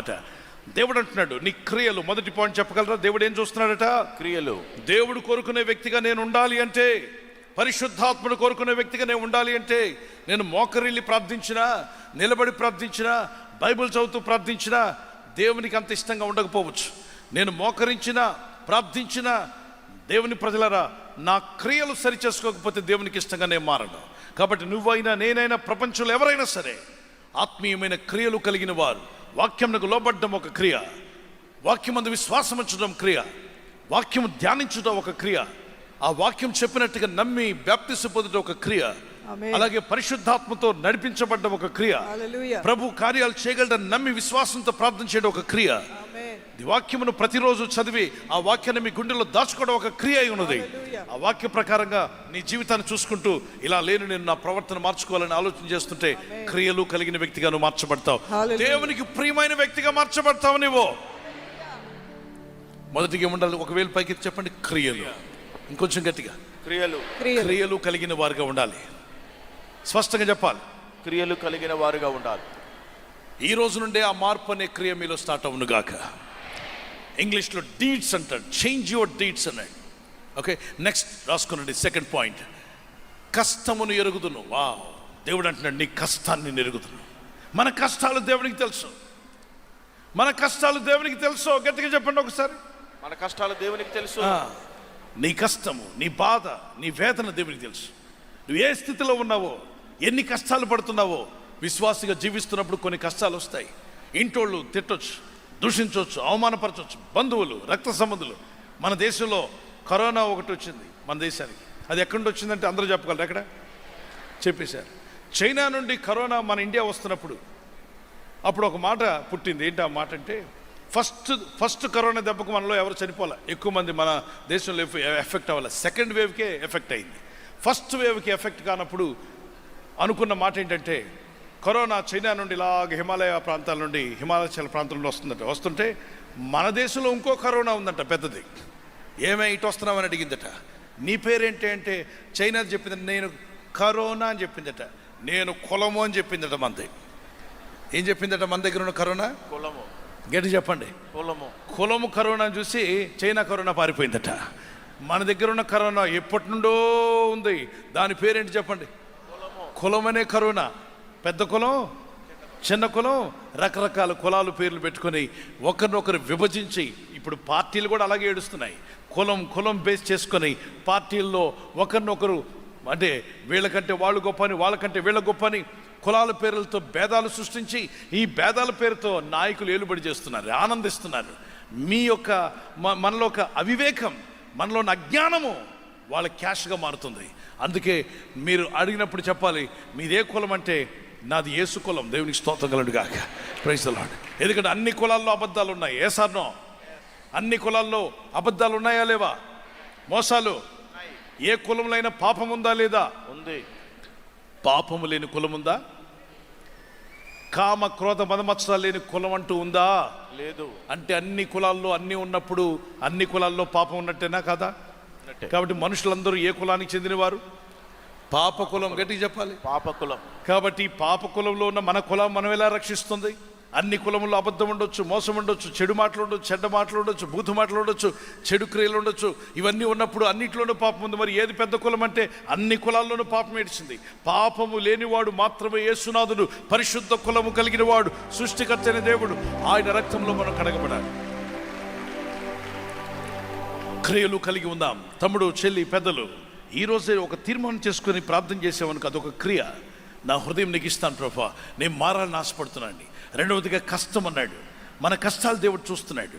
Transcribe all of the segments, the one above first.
అట దేవుడు అంటున్నాడు నీ క్రియలు. మొదటి పాయింట్ చెప్పగలరా? దేవుడు ఏం చూస్తున్నాడట? క్రియలు. దేవుడు కోరుకునే వ్యక్తిగా నేను ఉండాలి అంటే పరిశుద్ధాత్ముడు కోరుకునే వ్యక్తిగా నేను ఉండాలి అంటే నేను మోకరిల్లి ప్రార్థించినా నిలబడి ప్రార్థించినా బైబిల్ చదువుతూ ప్రార్థించినా దేవునికి అంత ఇష్టంగా ఉండకపోవచ్చు. నేను మోకరించినా ప్రార్థించినా దేవుని ప్రజలరా నా క్రియలు సరిచేసుకోకపోతే దేవునికి ఇష్టంగా నేను మారను. కాబట్టి నువ్వైనా నేనైనా ప్రపంచంలో ఎవరైనా సరే ఆత్మీయమైన క్రియలు కలిగిన వారు వాక్యంకు లోబడ్డం ఒక క్రియ. వాక్యమందు విశ్వాసం ఉంచడం క్రియ. వాక్యం ధ్యానించడం ఒక క్రియ. ఆ వాక్యం చెప్పినట్టుగా నమ్మి బ్యాప్తిస్ పొందడం ఒక క్రియ. అలాగే పరిశుద్ధాత్మతో నడిపించబడ్డం ఒక క్రియ. ప్రభు కార్యాలు చేయగలడని నమ్మి విశ్వాసంతో ప్రార్థన చేయడం ఒక క్రియ. వాక్యమును ప్రతిరోజు చదివి ఆ వాక్యాన్ని మీ గుండెలో దాచుకోవడం ఒక క్రియ అయి ఉన్నది. ఆ వాక్య ప్రకారంగా నీ జీవితాన్ని చూసుకుంటూ ఇలా లేని నేను నా ప్రవర్తన మార్చుకోవాలని ఆలోచన చేస్తుంటే క్రియలు కలిగిన వ్యక్తిగా నువ్వు మార్చబడతావు. దేవునికి ప్రియమైన వ్యక్తిగా మార్చబడతావు నువ్వు మొదటిగా ఉండాలి ఒక వేలు పైకి చెప్పండి క్రియలు. ఇంకొంచెం గట్టిగా. క్రియలు. క్రియలు. క్రియలు కలిగిన వారుగా ఉండాలి. స్పష్టంగా చెప్పాలి. క్రియలు కలిగిన వారుగా ఉండాలి. ఈ రోజు నుండే ఆ మార్పు అనే క్రియ మీలో స్టార్ట్ అవును గాక ఇంగ్లీష్లో డీడ్స్ అంటాడు చేంజ్ యువర్ డీడ్స్ అన్నాడు ఓకే నెక్స్ట్ రాసుకునండి సెకండ్ పాయింట్ కష్టమును ఎరుగుదును. వా దేవుడు అంటున్నాడు నీ కష్టాన్ని నెరుగుదును మన కష్టాలు దేవునికి తెలుసు. మన కష్టాలు దేవునికి తెలుసు. గట్టిగా చెప్పండి ఒకసారి. మన కష్టాలు దేవునికి తెలుసు. నీ కష్టము నీ బాధ నీ వేదన దేవునికి తెలుసు. నువ్వు ఏ స్థితిలో ఉన్నావో ఎన్ని కష్టాలు పడుతున్నావో విశ్వాసిగా జీవిస్తున్నప్పుడు కొన్ని కష్టాలు వస్తాయి. ఇంటోళ్ళు తిట్టొచ్చు. దూషించవచ్చు అవమానపరచవచ్చు. బంధువులు రక్త సంబంధులు. మన దేశంలో కరోనా ఒకటి వచ్చింది మన దేశానికి. అది ఎక్కడి నుండి వచ్చిందంటే అందరూ చెప్పగలరు ఎక్కడ? చెప్పేశారు. చైనా నుండి కరోనా మన ఇండియా వస్తున్నప్పుడు అప్పుడు ఒక మాట పుట్టింది. ఏంటి ఆ మాట అంటే ఫస్ట్ ఫస్ట్ కరోనా దెబ్బకు మనలో ఎవరు చనిపోలే. ఎక్కువ మంది మన దేశంలో ఎఫెక్ట్ అవ్వాలి. సెకండ్ వేవ్కే ఎఫెక్ట్ అయింది. ఫస్ట్ వేవ్కి ఎఫెక్ట్ కానప్పుడు అనుకున్న మాట ఏంటంటే కరోనా చైనా నుండి ఇలాగ హిమాలయ ప్రాంతాల నుండి హిమాలయ ప్రాంతం నుండి వస్తుందట. వస్తుంటే మన దేశంలో ఇంకో కరోనా ఉందంట పెద్దది. ఏమే ఇటు వస్తున్నామని అడిగిందట. నీ పేరేంటి అంటే చైనా చెప్పింది నేను కరోనా అని చెప్పిందట. నేను కులము అని చెప్పిందట మనది ఏం చెప్పిందట మన దగ్గర ఉన్న కరోనా? కులము. గట్టి చెప్పండి. కులము. కులము కరోనా చూసి చైనా కరోనా పారిపోయిందట. మన దగ్గర ఉన్న కరోనా ఎప్పటి నుండో ఉంది. దాని పేరేంటి చెప్పండి? కులమనే కరోనా. పెద్ద కులం చిన్న కులం రకరకాల కులాలు పేర్లు పెట్టుకొని ఒకరినొకరు విభజించి ఇప్పుడు పార్టీలు కూడా అలాగే ఏడుస్తున్నాయి. కులం కులం బేస్ చేసుకొని పార్టీల్లో ఒకరినొకరు అంటే వీళ్ళకంటే వాళ్ళు గొప్ప అని వాళ్ళకంటే వీళ్ళ గొప్ప అని కులాల పేర్లతో భేదాలు సృష్టించి ఈ భేదాల పేరుతో నాయకులు ఏలుబడి చేస్తున్నారు ఆనందిస్తున్నారు. మీ యొక్క మనలో ఒక అవివేకం మనలో ఉన్న అజ్ఞానము వాళ్ళ క్యాష్గా మారుతుంది. అందుకే మీరు అడిగినప్పుడు చెప్పాలి మీదే కులం అంటే నాది యేసు కులం దేవునికి స్తోత్రం కలడు గాక. ప్రైజ్ లాడ్ ఎందుకంటే అన్ని కులాల్లో అబద్ధాలు ఉన్నాయి. ఏ సార్నో అన్ని కులాల్లో అబద్ధాలు ఉన్నాయా లేవా? మోసాలు? ఏ కులంలో అయినా పాపం ఉందా లేదా? ఉంది. పాపము లేని కులం ఉందా? కామ క్రోధ మదమత్సరాలు లేని కులం అంటూ ఉందా? లేదు. అంటే అన్ని కులాల్లో అన్ని ఉన్నప్పుడు అన్ని కులాల్లో పాపం ఉన్నట్టేనా కదా. కాబట్టి మనుషులందరూ ఏ కులానికి చెందినవారు? పాప కులం గట్టిగా చెప్పాలి. పాప కులం కాబట్టి ఈ పాప కులంలో ఉన్న మన కులం మనం ఎలా రక్షిస్తుంది? అన్ని కులముల్లో అబద్ధం ఉండొచ్చు మోసం ఉండొచ్చు చెడు మాటలు ఉండొచ్చు చెడ్డ మాటలు ఉండొచ్చు బూతు మాటలు ఉండొచ్చు చెడు క్రియలు ఉండొచ్చు ఇవన్నీ ఉన్నప్పుడు అన్నిట్లోనూ పాపం ఉంది. మరి ఏది పెద్ద కులం అంటే అన్ని కులాల్లోనూ పాపం ఏడిచింది. పాపము లేనివాడు మాత్రమే యేసునాథుడు పరిశుద్ధ కులము కలిగిన వాడు సృష్టికర్త అయిన దేవుడు. ఆయన రక్తంలో మనం కడగబడాలి. క్రియలు కలిగి ఉందాం. తమ్ముడు చెల్లి పెద్దలు. ఈ రోజే ఒక తీర్మానం చేసుకొని ప్రార్థన చేసేవానికి అదొక క్రియ. నా హృదయం నీకు ఇస్తాను ప్రభా. నేను మారాలని ఆశపడుతున్నాను రెండవదిగా కష్టం అన్నాడు. మన కష్టాలు దేవుడు చూస్తున్నాడు.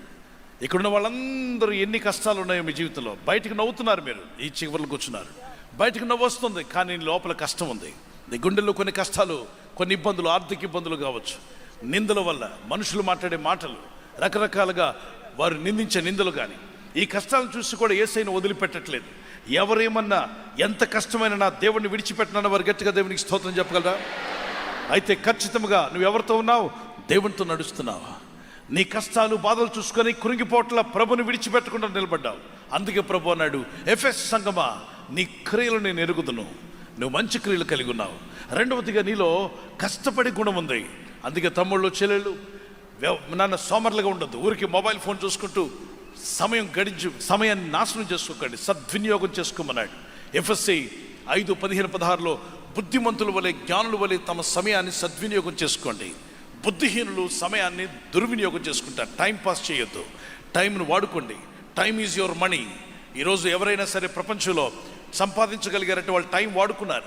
ఇక్కడున్న వాళ్ళందరూ ఎన్ని కష్టాలు ఉన్నాయో మీ జీవితంలో. బయటికి నవ్వుతున్నారు మీరు. ఈ చివరిలో కూర్చున్నారు. బయటికి నవ్వు వస్తుంది కానీ లోపల కష్టం ఉంది. నీ గుండెల్లో కొన్ని కష్టాలు కొన్ని ఇబ్బందులు ఆర్థిక ఇబ్బందులు కావచ్చు. నిందల వల్ల మనుషులు మాట్లాడే మాటలు రకరకాలుగా వారు నిందించే నిందలు కానీ ఈ కష్టాలను చూసి కూడా ఏసైనా వదిలిపెట్టట్లేదు. ఎవరేమన్నా ఎంత కష్టమైన నా దేవుడిని విడిచిపెట్టిన వారు గట్టిగా దేవునికి స్తోత్రం చెప్పగలరా? అయితే ఖచ్చితంగా నువ్వు ఎవరితో ఉన్నావు? దేవునితో నడుస్తున్నావు? నీ కష్టాలు బాధలు చూసుకొని కురింగిపోట్ల ప్రభుని విడిచిపెట్టకుండా నిలబడ్డావు. అందుకే ప్రభు అన్నాడు ఎఫ్ఎస్ సంగమా నీ క్రియలు నేను ఎరుగుదును. నువ్వు మంచి క్రియలు కలిగి ఉన్నావు. రెండవదిగా నీలో కష్టపడే గుణం ఉంది. అందుకే తమ్ముళ్ళు చెల్లెళ్ళు వ్యవ- నాన్న సోమర్లుగా ఉండదు ఊరికి మొబైల్ ఫోన్ చూసుకుంటూ సమయం గడించు సమయాన్ని నాశనం చేసుకోకండి. సద్వినియోగం చేసుకోమన్నాడు. ఎఫ్ఎస్సి ఐదు పదిహేను పదహారులో బుద్ధిమంతుల వలె జ్ఞానుల వలె తమ సమయాన్ని సద్వినియోగం చేసుకోండి. బుద్ధిహీనులు సమయాన్ని దుర్వినియోగం చేసుకుంటారు. టైం పాస్ చేయొద్దు. టైంను వాడుకోండి. Time is your money. ఈరోజు ఎవరైనా సరే ప్రపంచంలో సంపాదించగలిగారంటే వాళ్ళు టైం వాడుకున్నారు.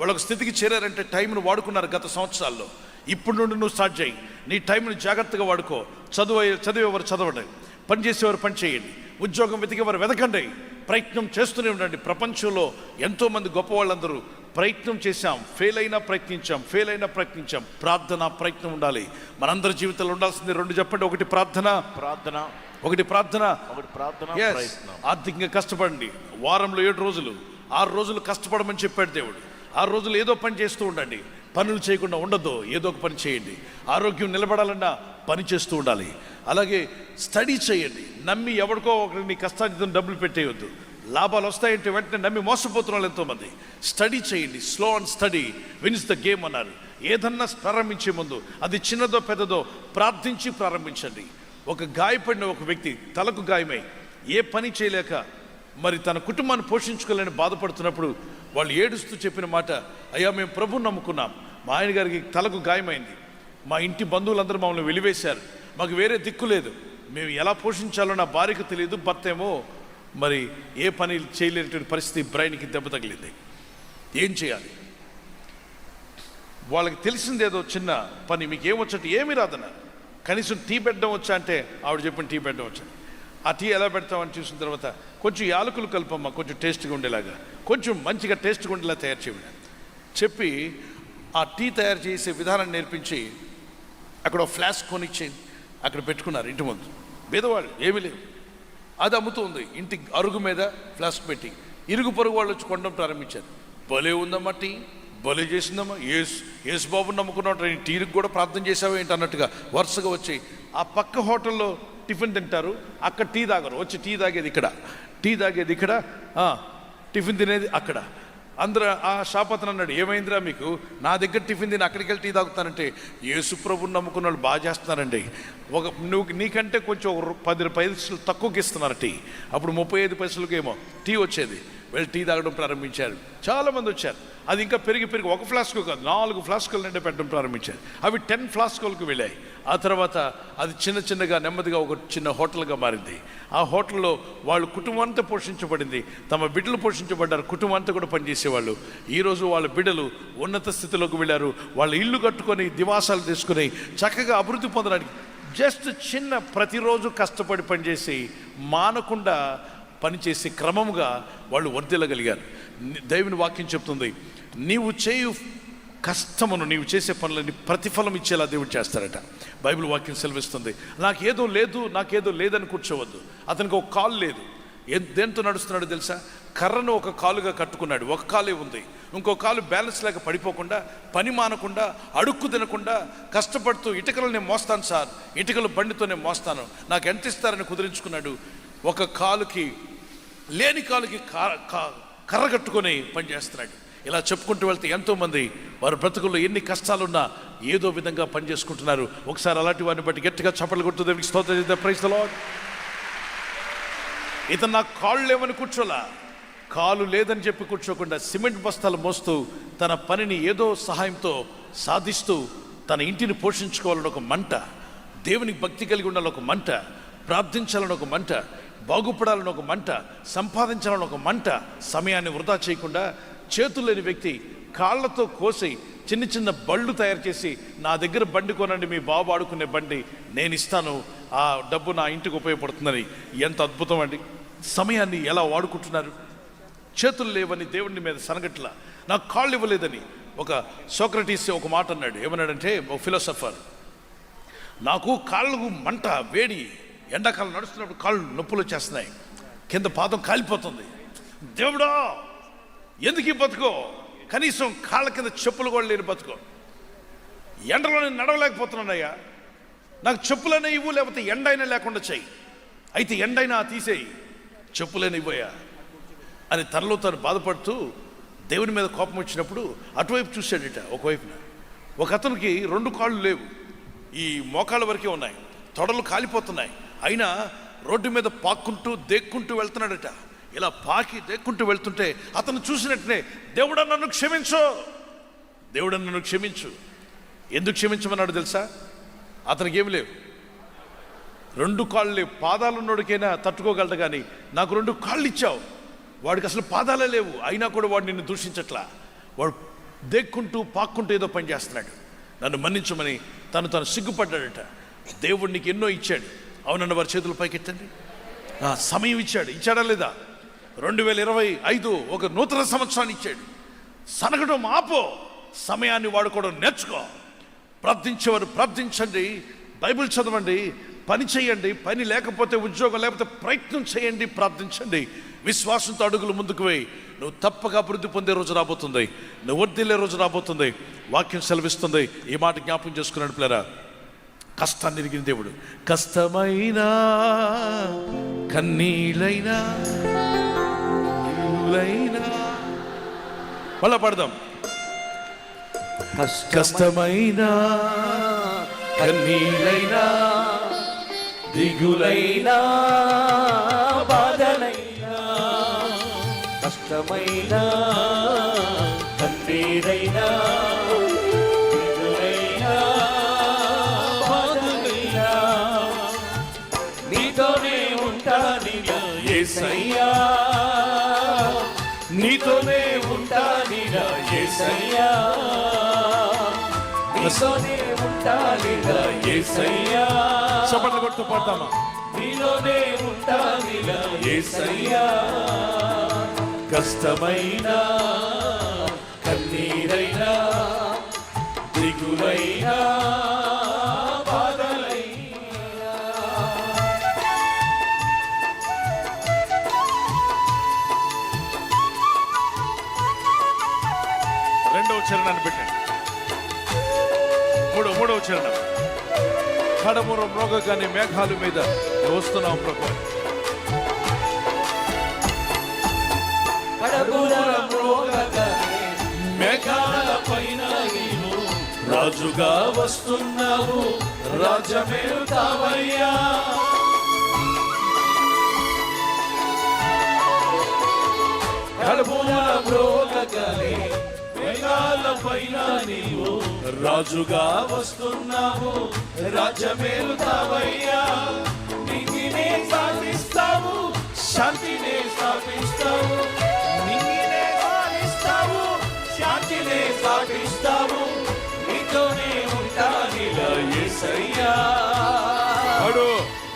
వాళ్ళొక స్థితికి చేరారంటే టైంను వాడుకున్నారు గత సంవత్సరాల్లో. ఇప్పుడు నుండి నువ్వు స్టార్ట్ చేయి. నీ టైంను జాగ్రత్తగా వాడుకో. చదువు చదివేవారు చదవండి. పని చేసేవారు పని చేయండి. ఉద్యోగం వెతికేవారు వెతకండి. ప్రయత్నం చేస్తూనే ఉండండి. ప్రపంచంలో ఎంతోమంది గొప్ప వాళ్ళందరూ ప్రయత్నం చేశాం. ఫెయిల్ అయినా ప్రయత్నించాం. ఫెయిల్ అయినా ప్రయత్నించాం. ప్రార్థన ప్రయత్నం ఉండాలి. మనందరి జీవితంలో ఉండాల్సింది రెండు చెప్పండి. ఒకటి ప్రార్థన. ప్రార్థన. ఒకటి ప్రార్థన. ఒకటి ప్రార్థన ఆర్థికంగా కష్టపడండి. వారంలో ఏడు రోజులు. ఆరు రోజులు కష్టపడమని చెప్పాడు దేవుడు. ఆరు రోజులు ఏదో పని చేస్తూ ఉండండి. పనులు చేయకుండా ఉండొద్దు. ఏదో ఒక పని చేయండి. ఆరోగ్యం నిలబడాలన్నా పని చేస్తూ ఉండాలి. అలాగే స్టడీ చేయండి. నమ్మి ఎవరికో ఒకరి నీ కష్టార్జితం డబ్బులు పెట్టేయొద్దు. లాభాలు వస్తాయంటే వెంటనే నమ్మి మోసపోతున్న ఎంతోమంది. స్టడీ చేయండి. Slow and steady wins the game అన్నారు. ఏదన్నా ప్రారంభించే ముందు అది చిన్నదో పెద్దదో ప్రార్థించి ప్రారంభించండి. ఒక గాయపడిన ఒక వ్యక్తి తలకు గాయమై ఏ పని చేయలేక మరి తన కుటుంబాన్ని పోషించుకోలేని బాధపడుతున్నప్పుడు వాళ్ళు ఏడుస్తూ చెప్పిన మాట అయ్యా మేము ప్రభుని నమ్ముకున్నాం. మా ఆయన గారికి తలకు గాయమైంది. మా ఇంటి బంధువులందరూ మమ్మల్ని వెలివేశారు. మాకు వేరే దిక్కు లేదు. మేము ఎలా పోషించాలో నా భార్యకు తెలియదు భర్త ఏమో మరి ఏ పని చేయలేనటువంటి పరిస్థితి బ్రైన్కి దెబ్బ తగిలింది. ఏం చేయాలి? వాళ్ళకి తెలిసిందేదో చిన్న పని మీకు ఏమొచ్చట్టు ఏమి రాదన్న. కనీసం టీ పెట్టడం వచ్చా అంటే ఆవిడ చెప్పిన టీ పెట్టడం వచ్చా. ఆ టీ ఎలా పెడతామని చూసిన తర్వాత కొంచెం యాలకులు కలపమ్మా కొంచెం టేస్ట్గా ఉండేలాగా. కొంచెం మంచిగా టేస్ట్గా ఉండేలా తయారు చేయమని చెప్పి ఆ టీ తయారు చేసే విధానం నేర్పించి అక్కడ ఫ్లాస్క్ కొనిచ్చేది అక్కడ పెట్టుకున్నారు ఇంటి ముందు. పేదవాళ్ళు ఏమీ లేదు అది అమ్ముతూ ఉంది. ఇంటి అరుగు మీద ఫ్లాస్క్ పెట్టి. ఇరుగు పొరుగు వాళ్ళు వచ్చి కొనడం ప్రారంభించారు. భలే ఉందమ్మా టీ. భలే చేసిందమ్మా. ఏసు ఏసు బాబు నమ్ముకున్నట్టు టీకి కూడా ప్రార్థన చేసావు ఏంటి అన్నట్టుగా వరుసగా వచ్చి ఆ పక్క హోటల్లో టిఫిన్ తింటారు. అక్కడ టీ తాగరు. వచ్చి టీ తాగేది ఇక్కడ. టీ తాగేది ఇక్కడ. టిఫిన్ తినేది అక్కడ. అందరూ ఆ షాప్ అతను అన్నాడు ఏమైందిరా మీకు? నా దగ్గర టిఫిన్ తిని అక్కడికి వెళ్ళి టీ తాగుతానంటే యేసుప్రభుని నమ్ముకున్న వాళ్ళు బాగా చేస్తున్నారండి. ఒక నువ్వు నీకంటే కొంచెం ఒక పది పైసలు తక్కువకి ఇస్తున్నారు టీ. అప్పుడు ముప్పై ఐదు పైసలకేమో టీ వచ్చేది. వెళ్ళి టీ తాగడం ప్రారంభించారు. చాలామంది వచ్చారు. అది ఇంకా పెరిగి పెరిగి ఒక ఫ్లాస్క్ కాదు నాలుగు ఫ్లాస్కులు నిండా పెట్టడం ప్రారంభించారు. అవి టెన్ ఫ్లాస్కులకు వెళ్ళాయి. ఆ తర్వాత అది చిన్న చిన్నగా నెమ్మదిగా ఒక చిన్న హోటల్గా మారింది. ఆ హోటల్లో వాళ్ళు కుటుంబంతో పోషించబడింది. తమ బిడ్డలు పోషించబడ్డారు. కుటుంబం కూడా పనిచేసేవాళ్ళు. ఈరోజు వాళ్ళ బిడ్డలు ఉన్నత స్థితిలోకి వెళ్ళారు. వాళ్ళ ఇల్లు కట్టుకొని దివాసాలు తీసుకొని చక్కగా అభివృద్ధి పొందడానికి జస్ట్ చిన్న ప్రతిరోజు కష్టపడి పనిచేసి మానకుండా పనిచేసే క్రమముగా వాళ్ళు వర్దిల్లగలిగారు దైవుని వాక్యం చెప్తుంది నీవు చేయు కష్టమును నీవు చేసే పనులని ప్రతిఫలం ఇచ్చేలా దేవుడు చేస్తారట. బైబిల్ వాక్యం సెలవిస్తుంది నాకేదో లేదు నాకేదో లేదని కూర్చోవద్దు. అతనికి ఒక కాలు లేదు. ఏ దేంతో నడుస్తున్నాడు తెలుసా? కర్రను ఒక కాలుగా కట్టుకున్నాడు ఒక కాలే ఉంది. ఇంకో కాలు బ్యాలెన్స్ లేక పడిపోకుండా పని మానకుండా అడుక్కు తినకుండా కష్టపడుతూ ఇటుకలు నేను మోస్తాను సార్. ఇటుకలు బండితో నేను మోస్తాను. నాకు ఎంత ఇస్తారని కుదిరించుకున్నాడు. ఒక కాలుకి లేని కాలుకి కర్ర కట్టుకొని పనిచేస్తున్నాడు. ఇలా చెప్పుకుంటూ వెళ్తే ఎంతోమంది వారి బ్రతుకుల్లో ఎన్ని కష్టాలున్నా ఏదో విధంగా పనిచేసుకుంటున్నారు. ఒకసారి అలాంటి వారిని బట్టి గట్టిగా చప్పట్లు కొట్టు దేవునికి స్తోత్ర చేద్దాం. ఇతను నాకు కాళ్ళు లేవని కూర్చోలా. కాలు లేదని చెప్పి కూర్చోకుండా సిమెంట్ బస్తాలు మోస్తూ తన పనిని ఏదో సహాయంతో సాధిస్తూ తన ఇంటిని పోషించుకోవాలని ఒక మంట దేవునికి భక్తి కలిగి ఉండాలని ఒక మంట ప్రార్థించాలని ఒక మంట బాగుపడాలని ఒక మంట సంపాదించాలని ఒక మంట సమయాన్ని వృధా చేయకుండా చేతులు లేని వ్యక్తి కాళ్ళతో కోసి చిన్న చిన్న బళ్ళు తయారు చేసి నా దగ్గర బండి కొనండి మీ బాబు ఆడుకునే బండి నేను ఇస్తాను. ఆ డబ్బు నా ఇంటికి ఉపయోగపడుతుందని. ఎంత అద్భుతం అండి. సమయాన్ని ఎలా వాడుకుంటున్నారు? చేతులు లేవని దేవుని మీద సనగట్ల. నాకు కాళ్ళు ఇవ్వలేదని. ఒక సోక్రటీస్ ఒక మాట అన్నాడు. ఏమన్నాడంటే ఒక ఫిలోసఫర్ నాకు కాళ్ళకు మంట వేడి ఎండాకాలం నడుస్తున్నప్పుడు కాళ్ళు నొప్పులు వచ్చేస్తున్నాయి. కింద పాదం కాలిపోతుంది. దేవుడా ఎందుకు ఈ బతుకో? కనీసం కాళ్ళ కింద చెప్పులు కూడా లేని బతుకో. ఎండలో నేను నడవలేకపోతున్నానయ్యా. నాకు చెప్పులైనా ఇవ్వు లేకపోతే ఎండైనా లేకుండా చెయ్యి అయితే ఎండైనా తీసేయి. చెప్పులేని ఇవ్వయా అని తనలో తను బాధపడుతూ దేవుని మీద కోపం వచ్చినప్పుడు అటువైపు చూశాడట ఒకవైపున. ఒక అతనికి రెండు కాళ్ళు లేవు. ఈ మోకాళ్ళ వరకే ఉన్నాయి. తొడలు కాలిపోతున్నాయి. అయినా రోడ్డు మీద పాక్కుంటూ దేక్కుంటూ వెళ్తున్నాడట. ఇలా పాకి దేక్కుంటూ వెళ్తుంటే అతను చూసినట్టునే దేవుడా నన్ను క్షమించు. దేవుడ నన్ను క్షమించు. ఎందుకు క్షమించమన్నాడు తెలుసా? అతనికి ఏమి లేవు. రెండు కాళ్ళు లేవు పాదాలు ఉన్నోడికైనా తట్టుకోగలడు కానీ నాకు రెండు కాళ్ళు ఇచ్చావు వాడికి అసలు పాదాలే లేవు. అయినా కూడా వాడు నిన్ను దూషించట్లా. వాడు దేక్కుంటూ పాక్కుంటూ ఏదో పని చేస్తున్నాడు. నన్ను మన్నించమని తను తను సిగ్గుపడ్డాడట. దేవుడు నీకు ఎన్నో ఇచ్చాడు. అవునన్న వారి చేతులు పైకెత్తండి. సమయం ఇచ్చాడు. ఇచ్చాడా లేదా? రెండు వేల ఇరవై ఐదు ఒక నూతన సంవత్సరాన్ని ఇచ్చాడు. సనగడం ఆపో. సమయాన్ని వాడుకోవడం నేర్చుకో. ప్రార్థించేవారు ప్రార్థించండి. బైబిల్ చదవండి. పని చేయండి. పని లేకపోతే ఉద్యోగం లేకపోతే ప్రయత్నం చేయండి. ప్రార్థించండి. విశ్వాసంతో అడుగులు ముందుకు వేయి. నువ్వు తప్పక అభివృద్ధి పొందే రోజు రాబోతుంది. నువ్వు వర్దిల్లే రోజు రాబోతుంది. వాక్యం సెలవిస్తుంది. ఈ మాట జ్ఞాపకం చేసుకున్నాడు పిల్లరా కష్టాన్ని ఎరిగిన దేవుడు. కష్టమైన కన్నీళ్ళైనా మళ్ళా పడదాం. కష్టమైన కన్నీళ్ళైనా దిగులైనా బాధలైనా. కష్టమైన కన్నీరైనా. నీతోనే ఉంటానిగా యేసయ్యా నీతోనే ఉంటానిగా యేసయ్యా నీతోనే ఉంటానిగా యేసయ్యా చప్పట్లు కొడుతూ పడతామా నీలోనే ఉంటానిగా యేసయ్యా కష్టమైన కన్నీరైనా మూడవ చరణాన్ని పెట్టండి. మూడో మూడవ చరణం. కడమూర మ్రోగగానే మేఘాలు మీద వస్తున్నాం ప్రభు. మేఘాల పైన రాజుగా వస్తున్నావు. రాజమేలుతావయ్యా కడబుర మ్రోగగానే మేఘాల పైన నీవు. రాజుగా వస్తున్నావు రాజమేలుతావయ్యా నీతినే సాధిస్తావు శాంతినే స్థాపిస్తావు నీతినే సాధిస్తావు శాంతినే సాధిస్తావు. నీతోనే ఉంటానిలా యేసయ్యా అడు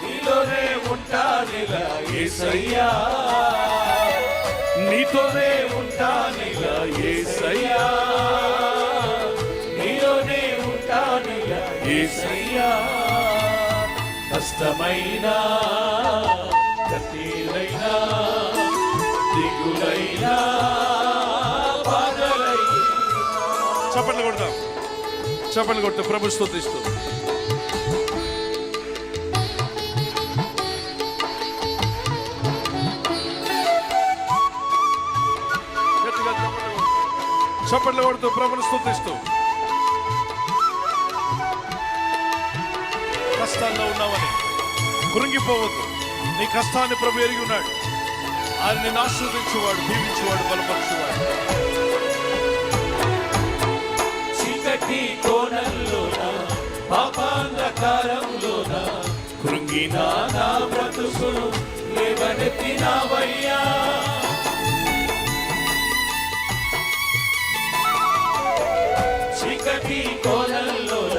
నీలోనే ఉంటానిలా యేసయ్యా నీతోనే కష్టమైన కన్నీరైనా దిగులైనా బాధలైనా. చప్పట్లు కొడతాం. చప్పట్లు కొడుతూ ప్రభు స్తుతిస్తూ చప్పట్లు కొడుతూ. చప్పట్లు కొడుతూ ప్రభుని స్తుతిస్తూ కష్టాల్లో ఉన్నావని. కృంగిపోవద్దు నీ కష్టాన్ని ప్రభు ఎరిగి ఉన్నాడు. ఆయన నేను ఆశ్రదించేవాడు దీవించేవాడు బలపరచువాడు. చీకటి కోణంలోన పాపాంధకారంలోన? కృంగిన నా బ్రతుకును లేవనెత్తినావయ్యా. చీకటి కోణంలోన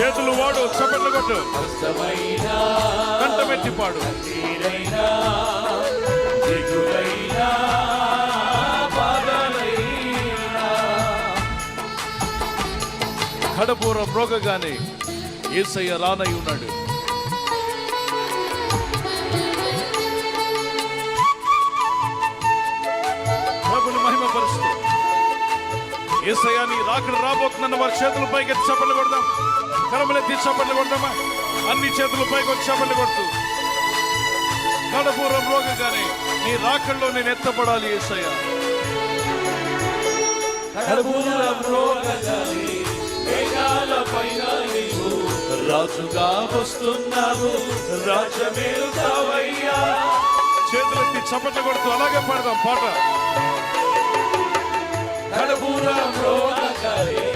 చేతులు వాడు చప్పట్లు కొట్టు. కంటమెట్టి పాడు కడపూర మ్రోగగానే ఏసయ్య రానై ఉన్నాడు. ప్రభుని మహిమపరుస్తూ. ఏసయ్య నీ రాకడ రాబోతుందన్న వారి చేతుల పైకి ఎత్తి చప్పట్లు కొడదాం. కరములెత్తి చప్పట్లు కొడదామా అన్ని చేతుల పైకి వచ్చి చప్పట్లు కొడుతూ. కడపూరం రోగగానే నీ రాకడలో నేను ఎత్తపడాలి ఏసయ్య. కడపూరం నీవు రాజుగా వస్తున్నావు. రాజమేలుతావయ్యా చేతులెత్తి చప్పట్లు కొడుతూ అలాగే పాడదాం పాట. కడపూరం నీవు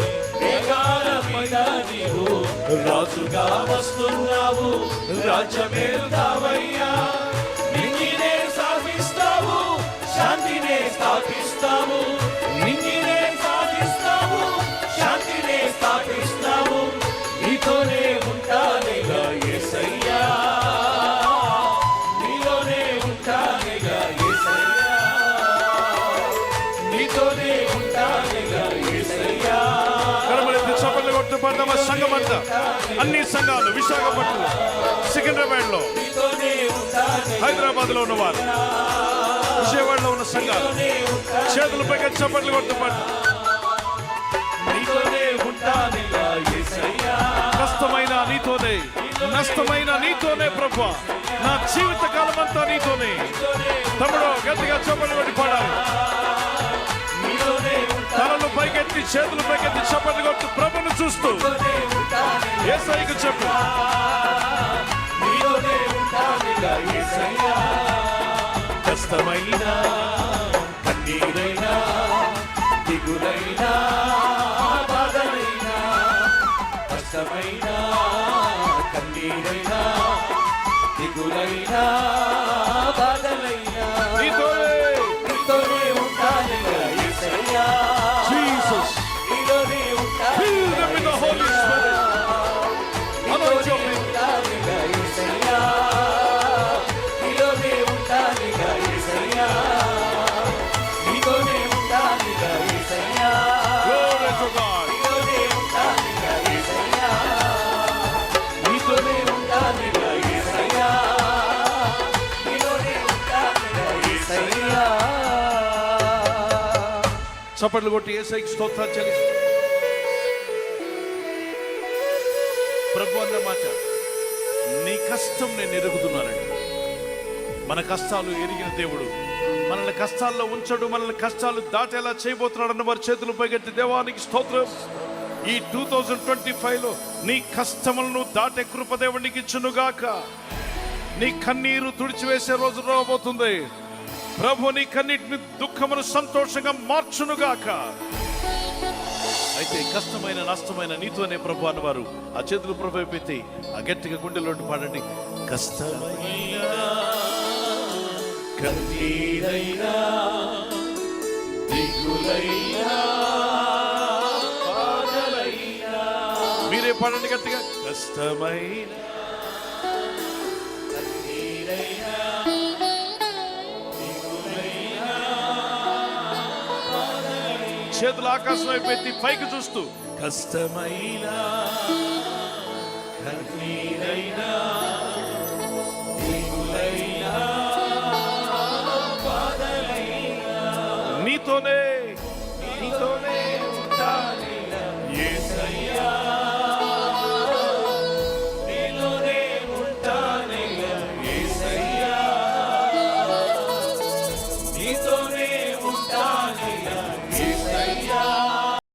రాజుగా వస్తున్నావు రాజమేలుతావయ్యా నిన్నే సాధిస్తావు శాంతినే స్థాపిస్తావు నిన్నే సాధిస్తావు శాంతినే స్థాపిస్తావు నీతోనే ఉంటానేగా యేసయ్యా నీలోనే ఉంటానేగా యేసయ్యా నీతోనే ఉంటానేగా యేసయ్యా కరమలెత్తి పాడదామా సంఘం అంతా. అన్ని సంఘాలు విశాఖపట్నం సికింద్రాబాద్లో హైదరాబాద్లో ఉన్నవారు. విజయవాడలో ఉన్న సంఘాలు. చేతుల పైకి చప్పట్లు కొట్టు పాడు. నీతోనే ఉంటానేగా యేసయ్యా కష్టమైన నీతోనే నష్టమైన నీతోనే ప్రభు. నా జీవిత కాలం అంతా నీతోనే తమ్ముడు గట్టిగా చప్పట్లు కొట్టి పాడాలి. తలలు పైకెత్తి చేతులు పైకెత్తి చప్పట్లు కొట్టు ప్రభును చూస్తూ. ఏ సైకి చెప్పు కష్టమైన కన్నీరైనా దిగులైనా బాధలైనా కష్టమైన కన్నీరైనా దిగులైనా బాధలైనా. చప్పట్లు కొట్టి ఏసైకి స్తోత్రాలు చెల్లిస్తూ. ప్రభు అన్న మాట నీ కష్టం నేను ఎరుగుతున్నానండి. మన కష్టాలు ఎరిగిన దేవుడు మనల్ని కష్టాల్లో ఉంచడు మనల్ని కష్టాలు దాటేలా చేయబోతున్నాడన్న వారి చేతులు పైగట్టి దేవానికి స్తోత్రం. ఈ టూ థౌజండ్ ట్వంటీ ఫైవ్లో నీ కష్టములను దాటే కృపదేవునికి ఇచ్చునుగాక. నీ కన్నీరు తుడిచివేసే రోజు రాబోతుంది. ప్రభు నీ కన్నిటిని దుఃఖమును సంతోషంగా మార్చునుగాక. అయితే కష్టమైన నష్టమైన నీతోనే ప్రభు అన్నవారు ఆ చేతులు ప్రభు పెట్టి ఆ గట్టిగా గుండెలోకి పాడండి. కష్టమైన కన్నీరైనా దిగులైనా మీరే పాడండి గట్టిగా. కష్టమైన చేతులు ఆకాశం అయిపోయి పైకి చూస్తూ కష్టమైనా కన్నీరైనా